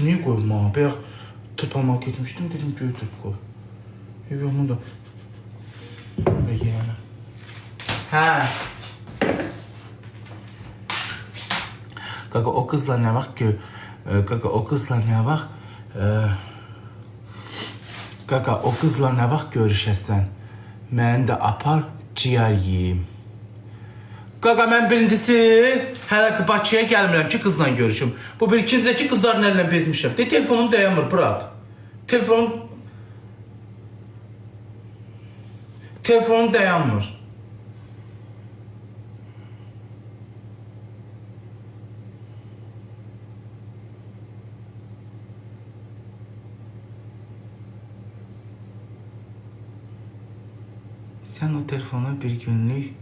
Bu niye koydum ha? Bayaq tırpalmağa getmişdim dedim götür koy. Ev onu da. Da yeğenim. Ha. Kaka o kızla ne bak ki? e, Kaka o kızla ne bak? E, Kaka o kızla ne bak görüşəsən? Mən də apar ciyər yeyim. Qaqa mən birincisi hələ ki Bakıya gəlmirəm ki qızla görüşüm. Bu bir ikincisi də ki qızların əlindən bezmişəm. De telefonum dayanmır brat. Telefonum Telefonum dayanmır. Sen o telefonu bir günlük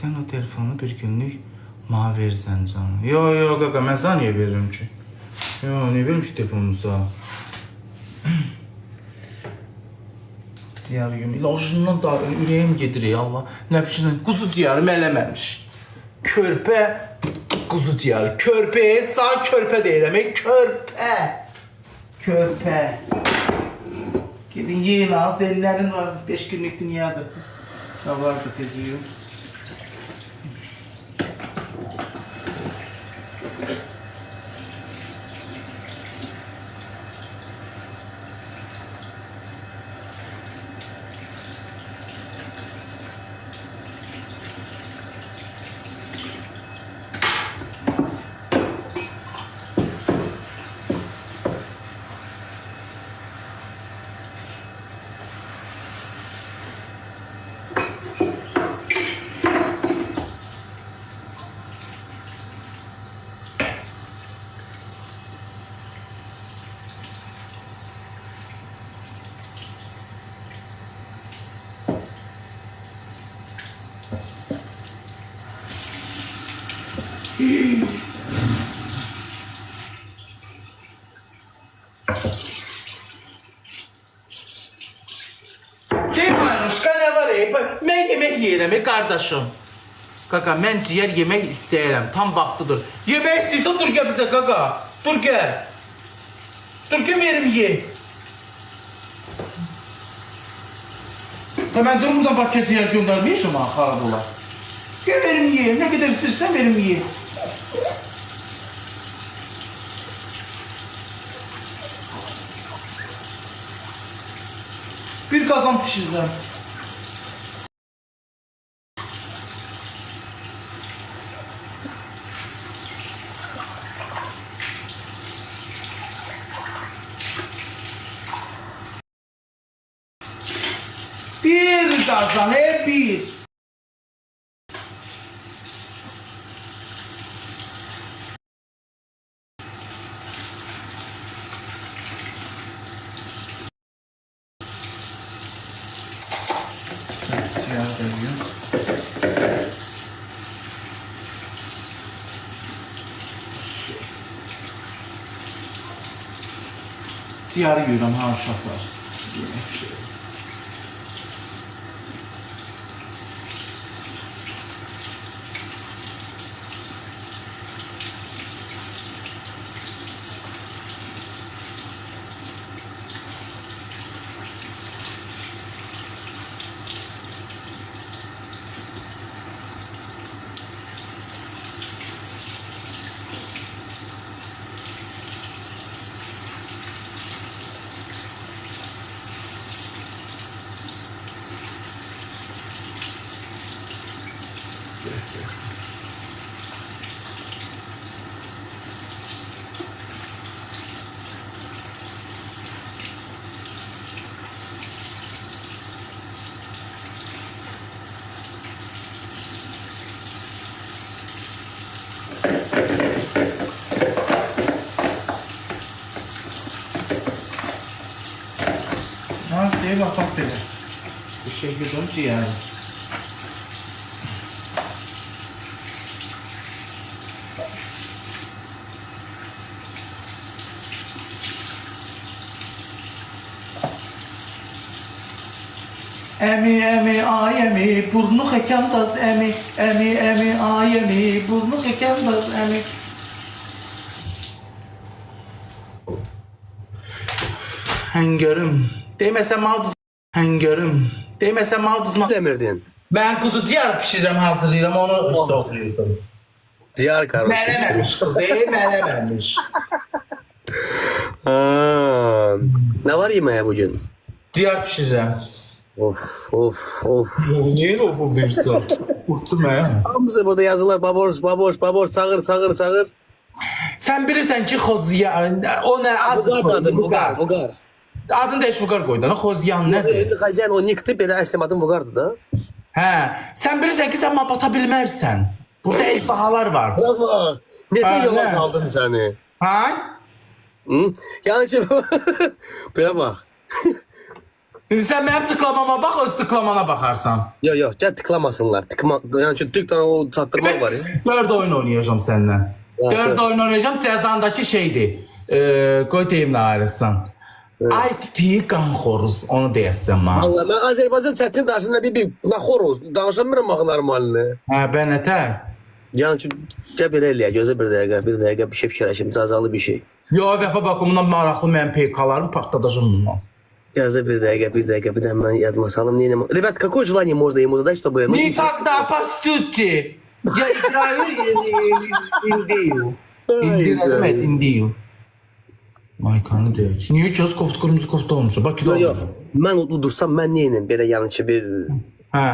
Sen o telefonu bir günlük bana verirsen canım. Yo yo kaka ben sana niye veririm ki? Yo niye veririm ki telefonumu sana? Ciyarım ilacından da ürəyim gedir ya Allah. Nə biçim quzu ciyarım eləməmiş. Körpə quzu ciyarı. Körpəyə sağ körpə deyirəm. ey, Körpə. Körpə. Gidin yiyin ha. Seninlerin var. Beş günlük dünyada. Ya vardı Değil mi Anuşka ne var ey? Bak, Ben yemek kardeşim. Kaka mən ciğer yemek istəyirəm. Tam vaxtıdır. Yemek istiyorsan dur gel bize kaka. Dur gel. Dur gel verim ye. Ha ben durum buradan Bakıya ciğer göndermeyişim ha karakola. Gel verim ye. Ne kadar istersen verim ye. Bir kazan pişireceğim. Hep bir. Diyarı görürəm ha uşaqlar. Yemək şey. Ha, diye bak bak dedi. Bir şey girdim ki yani. Emi emi ay emi burnu hekandas emi emi emi ay emi burnu hekandas emi Həngərim. Deməsə mağduz. Həngərim. Deməsə mağduz. Demirdin. Ben kuzu ciğer pişireceğim hazırlayacağım onu işte okuyordum. Ciğer kardeşim. Melememiş kızı melememiş. Ha. Ne var yemeğe bugün? Ciğer pişireceğim. Of of of. Niye lafı diyorsun? Bıktım ha. Hamısı burada yazılar baboş baboş baboş çağır çağır çağır. Sen bilirsen ki Xoziyan, o ne adı? Vugar adım Vugar Vugar. Adını da Vugar koydun. Xoziyan nedir? Indi Xaziyan o nikti belə əslim adım Vugardı da. He, sen bilirsen ki sen bana bata bilmezsen. Burada ejderhalar var. Bravo. Necə yola saldım səni? Ha? Hı? Yəni ki belə bax. Şimdi sen benim tıklamama bak, öz tıklamana bakarsan. Yo yo gəl tıklamasınlar. Tıkma ki tık tane o çatdırmaq var ya. Dört oyun oynayacağım seninle. Evet, Dört evet. oyun oynayacağım. Cezandaki şeydi. Ee, koy deyim ne ayrılsan. Ay piyi qanxoruz, onu deyəsən ma. Allah mən Azərbaycan çətin daşında bir bir naxoroz. Danışamıram axı normalni. Hə, bə nətər? Yəni ki gəl belə eləyək. Gözə bir dəqiqə, bir dəqiqə bir şey fikirləşim, cəzalı bir şey. Yo, vəfa baxımından maraqlı mən PK-ları partladacağım bundan. Gözə bir dəqiqə, bir dəqiqə, bir dəqiqə mən yadıma salım. Neyim? Rебят, какое желание можно ему задать, чтобы... ну, Никогда постути! Я играю Индию. İndi nə demək Indiyu? Maykanı deyək. Niyə göz kofta, qırmızı kofta olmuş? Bakı da Yox, yox. olmuş. Mən udursam mən neyim? Belə yəni ki bir... Hə.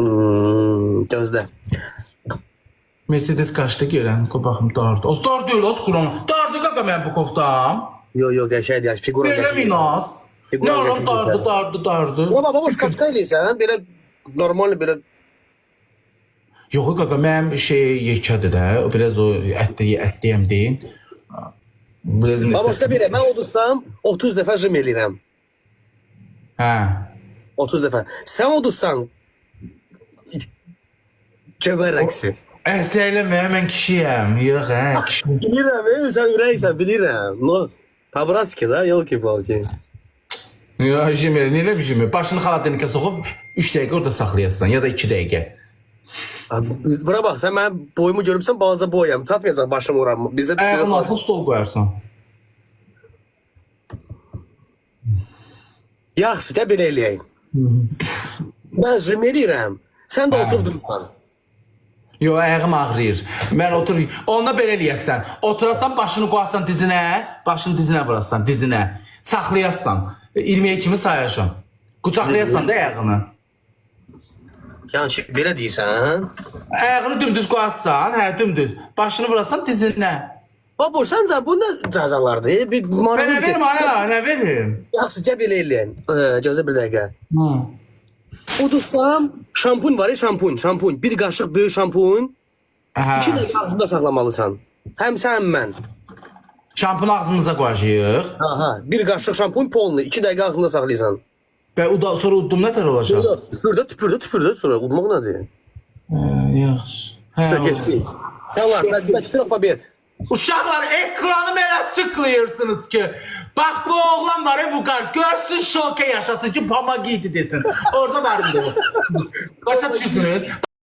Hmm, gözlə. Mercedes kaçtı görən? Ko baxım dardı. O dar deyil, o kuran. Dardı qaqa mən bu koftam. Yo yo qəşəngdir, yəni figura qəşəngdir. minas. Figura Nə oğlum qəşəngdir. dardı, dardı, dardı. Baba baboş kaçka eləyirsən? Belə normal belə Yox qaqa, mənim şey yekədir də. Biraz o ətli ətliyəm deyin. Biraz Baboş da belə mən udursam 30 dəfə jim eləyirəm. Hə. 30 dəfə. Sən udursan Cəbər rəqsi. Əsəlimə mən kişiyəm. Yox, hə, kişi. Bilirəm, e, sən ürəksən, bilirəm. No, Tabratski da, yolki palki. Ya Jimmy, nə bir Jimmy? Başını xaladenikə soxub 3 dəqiqə orada saxlayasan ya da 2 dəqiqə. Abi, biz- bax, sən mənim boyumu görübsən, balaca boyam. Çatmayacaq başım ora. Bizdə Ayağın altına stol qoyarsan. Yaxşı, gəl belə eləyək. Mən jim eləyirəm. Sən də oturub durursan. Yo, ayağım ağrıyır. Mən otur. Onda belə eləyəsən. Oturasan, başını qoyasan dizinə, başını dizinə vurasan, dizinə. Saxlayasan. 20-yə kimi sayasan. Qucaqlayasan da ayağını. Yəni ki, belə deyirsən. Ayağını dümdüz qoyasan, hə, dümdüz. Başını vurasan dizinə. Baba, səncə bu nə cəzalardır? Bir maraqlı nə bir şey. verim aya, nə verim? Yaxşı, gəl belə eləyək. Ee, Gözlə bir dəqiqə. Hı. Udursam, şampun var ya, şampun, şampun. Bir qaşıq böyük şampun. Hə. 2 dəqiqə ağzında saxlamalısan. Həm sən, həm mən. Şampunu ağzımıza qoyacağıq. Aha, bir qaşıq şampun polnu 2 dəqiqə ağzında saxlayırsan. Və uda, sonra uddum nə tər olacaq? Tüpürdü, tüpürdü, tüpürdü sonra udmaq nədir? Hə, yaxşı. Hə, Sən oldu. getdik. Yalan, mən mən alfabet. Uşaqlar ekranı belə tıklayırsınız ki, bax bu oğlan var ya Vukar, görsün şoke yaşasın ki Pamagidi desin. Orada var o. Başa düşürsünüz?